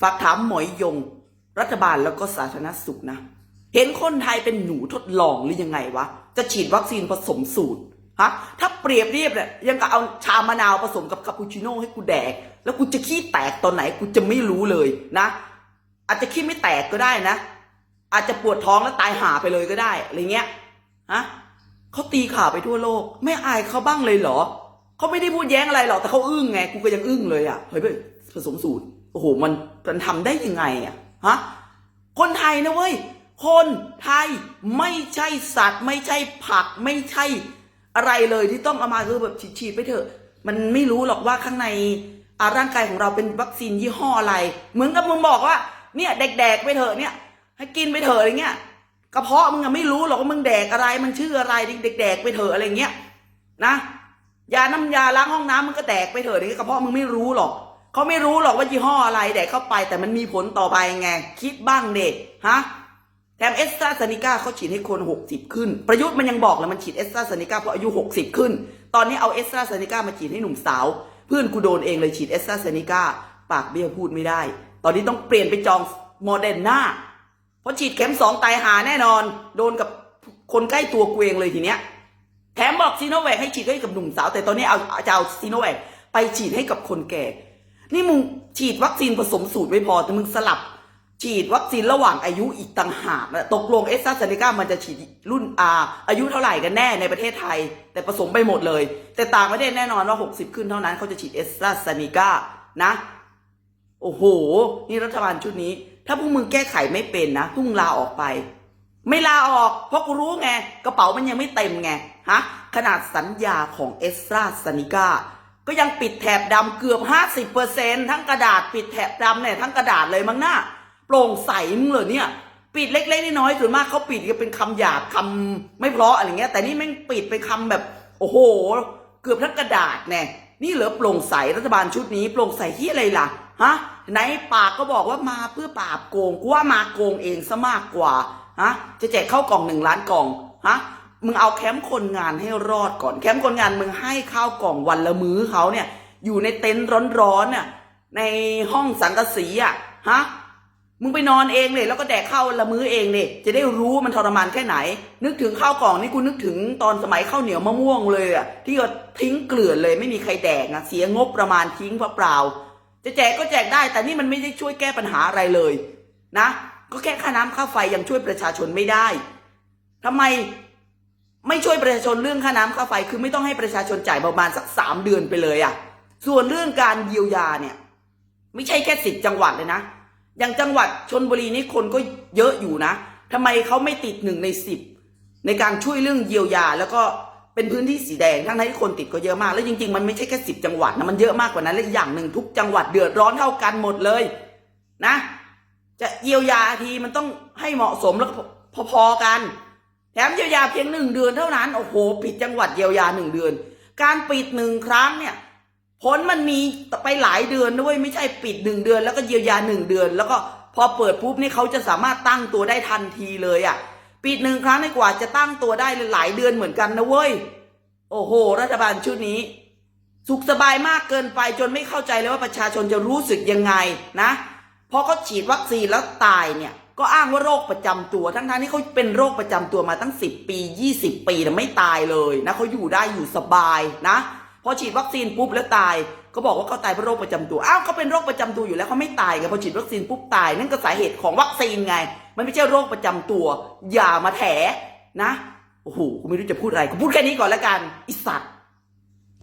ฝากถามหมอยยง รัฐบาลแล้วก็สาธารณสุขนะ เห็นคนไทยเป็นหนูทดลองหรือยังไงวะ จะฉีดวัคซีนผสมสูตรฮะถ้าเปรียบเทียบเนี่ยยังกับเอาชามะนาวผสมกับคาปูชิโน่ให้กูแดก แล้วกูจะขี้แตกตอนไหนกูจะไม่รู้เลยนะ อาจจะขี้ไม่แตกก็ได้นะ อาจจะปวดท้องแล้วตายหาไปเลยก็ได้อะไรเงี้ยฮะเขาตีข่าวไปทั่วโลก ไม่อายเขาบ้างเลยเหรอเขาไม่ได้พูดแย้งอะไรหรอกแต่เขาอึ้งไงกูก็ยังอึ้งเลยอะเฮ้ยเฮ้ยผสมสูตร โอ้โหมันมันทำได้ยังไงอะฮะคนไทยนะเว้ยคนไทยไม่ใช่สัตว์ ไม่ใช่ผักไม่ใช่อะไรเลยที่ต้องเอามาคือแบบฉีดไปเถอะ มันไม่รู้หรอกว่าข้างในอ่าร่างกายของเราเป็นวัคซีนยี่ห้ออะไรเหมือนกับมึงบอกว่า เนี่ยแดกๆไปเถอะเนี่ย ให้กินไปเถอะอะไรเงี้ยกระเพาะมึงอะไม่รู้หรอกว่ามึงแดกอะไร มันชื่ออะไรเด็กๆไปเถอะอะไรเงี้ยนะยาน้ำยาล้างห้องน้ำมึงก็แดกไปเถอะนี่กระเพาะมึงไม่รู้หรอก เขาไม่รู้หรอกว่ายี่ห้ออะไรแดกเข้าไป แต่มันมีผลต่อไปไง คิดบ้างเด็กฮะแถมเอสตราเซเนกาเขาฉีดให้คน 60 ขึ้น ประยุทธ์มันยังบอกเลยมันฉีดเอสตราเซเนกาเพราะอายุ 60 ขึ้น ตอนนี้เอาเอสตราเซเนกามาฉีดให้หนุ่มสาว เพื่อนกูโดนเองเลยฉีดเอสตราเซเนกาปากเบี้ยวพูดไม่ได้ ตอนนี้ต้องเปลี่ยนไปจองโมเดอร์นาเพราะฉีดเข็มสองตายหาแน่นอน โดนกับคนใกล้ตัวกูเองเลยทีเนี้ยแถมบอกซีโนแวคให้ฉีดให้กับหนุ่มสาว แต่ตอนนี้เอาจะเอาซีโนแวคไปฉีดให้กับคนแก่ นี่มึงฉีดวัคซีนผสมสูตรไม่พอแต่มึงสลับ ฉีดวัคซีนระหว่างอายุอีกต่างหากนะตกลงเอสซาเซเนกามันจะฉีดรุ่นอาอายุเท่าไหร่กันแน่ในประเทศไทย แต่ผสมไปหมดเลย แต่ต่างประเทศแน่นอนว่า 60 ขึ้นเท่านั้นเขาจะฉีดเอสซาเซเนกานะ โอ้โห นี่รัฐบาลชุดนี้ ถ้าพวกมึงแก้ไขไม่เป็นนะพวกมึงลาออกไป ไม่ลาออก เพราะกูรู้ไง กระเป๋ามันยังไม่เต็มไงฮะขนาดสัญญาของเอสตราซานิกา ก็ยังปิดแถบดำเกือบ50%ทั้งกระดาษปิดแถบดำเนี่ยทั้งกระดาษเลยมั้งหน้าโปร่งใสมึงเหรอเนี่ย ปิดเล็กๆน้อยๆส่วนมากเขาปิดกันเป็นคำหยาบคำไม่เพราะอะไรเงี้ย แต่นี่แม่งปิดเป็นคำแบบ โอ้โห เกือบทั้งกระดาษแน่นี่เหลือโปร่งใสรัฐบาลชุดนี้โปร่งใสที่อะไรล่ะฮะไหนปากก็บอกว่ามาเพื่อปราบโกงกูว่ามาโกงเองซะมากกว่าฮะจะแจกเข้ากล่องหนึ่งล้านกล่องฮะ มึงเอาแคมป์คนงานให้รอดก่อน แคมป์คนงานมึงให้ข้าวกล่องวันละมื้อเขาเนี่ย อยู่ในเต็นท์ร้อนๆน่ะในห้องสังกะสีอะฮะมึงไปนอนเองเลยแล้วก็แดกข้าวละมื้อเองเลยจะได้รู้มันทรมานแค่ไหน นึกถึงข้าวกล่องนี่กูนึกถึงตอนสมัยข้าวเหนียวมะม่วงเลยอะที่ก็ทิ้งเกลื่อนเลยไม่มีใครแดกนะเสียงบประมาณทิ้งเปล่าๆจะแจกก็แจกได้ แต่นี่มันไม่ได้ช่วยแก้ปัญหาอะไรเลย นะ ก็แค่ค่าน้ำค่าไฟยังช่วยประชาชนไม่ได้ทำไม ไม่ช่วยประชาชนเรื่องค่าน้ำค่าไฟคือไม่ต้องให้ประชาชนจ่ายประมาณสักสามเดือนไปเลยอะ ส่วนเรื่องการเยียวยาเนี่ย ไม่ใช่แค่สิบจังหวัดเลยนะ อย่างจังหวัดชนบุรีนี่คนก็เยอะอยู่นะทำไมเขาไม่ติดหนึ่งในสิบในการช่วยเรื่องเยียวยา แล้วก็เป็นพื้นที่สีแดงทั้งที่คนติดก็เยอะมาก แล้วจริงๆมันไม่ใช่แค่สิบจังหวัดนะมันเยอะมากกว่านั้นและอีกอย่างหนึ่งทุกจังหวัดเดือดร้อนเท่ากันหมดเลยนะ จะเยียวยาทีมันต้องให้เหมาะสมแล้วพอๆกัน แถมเยียวยาเพียงหนึ่งเดือนเท่านั้น โอ้โห ปิดจังหวัดเยียวยาหนึ่งเดือน การปิดหนึ่งครั้งเนี่ย ผลมันมีไปหลายเดือนด้วยไม่ใช่ปิดหนึ่งเดือน แล้วก็เยียวยาหนึ่งเดือน แล้วก็พอเปิดปุ๊บนี่เขาจะสามารถตั้งตัวได้ทันทีเลยอะ่ะ ปิดหนึ่งครั้งในกว่าจะตั้งตัวได้หลายเดือนเหมือนกันนะเว้ย โอ้โห รัฐบาลชุดนี้ สุขสบายมากเกินไปจนไม่เข้าใจเลยว่าประชาชนจะรู้สึกยังไงนะพอเขาฉีดวัคซีนแล้วตายเนี่ย ก็อ้างว่าโรคประจำตัว ทั้งๆที่เขาเป็นโรคประจำตัวมาตั้ง 10 ปี 20 ปีแต่ไม่ตายเลยนะเขาอยู่ได้อยู่สบายนะพอฉีดวัคซีนปุ๊บแล้วตายก็บอกว่าเขาตายเพราะโรคประจำตัว อ้าวเขาเป็นโรคประจำตัวอยู่แล้วเขาไม่ตายไงพอฉีดวัคซีนปุ๊บตาย นั่นก็สาเหตุของวัคซีนไง มันไม่ใช่โรคประจำตัว อย่ามาแถนะ โอ้โห กูไม่รู้จะพูดอะไร กูพูดแค่นี้ก่อนแล้วกัน อิสัตว์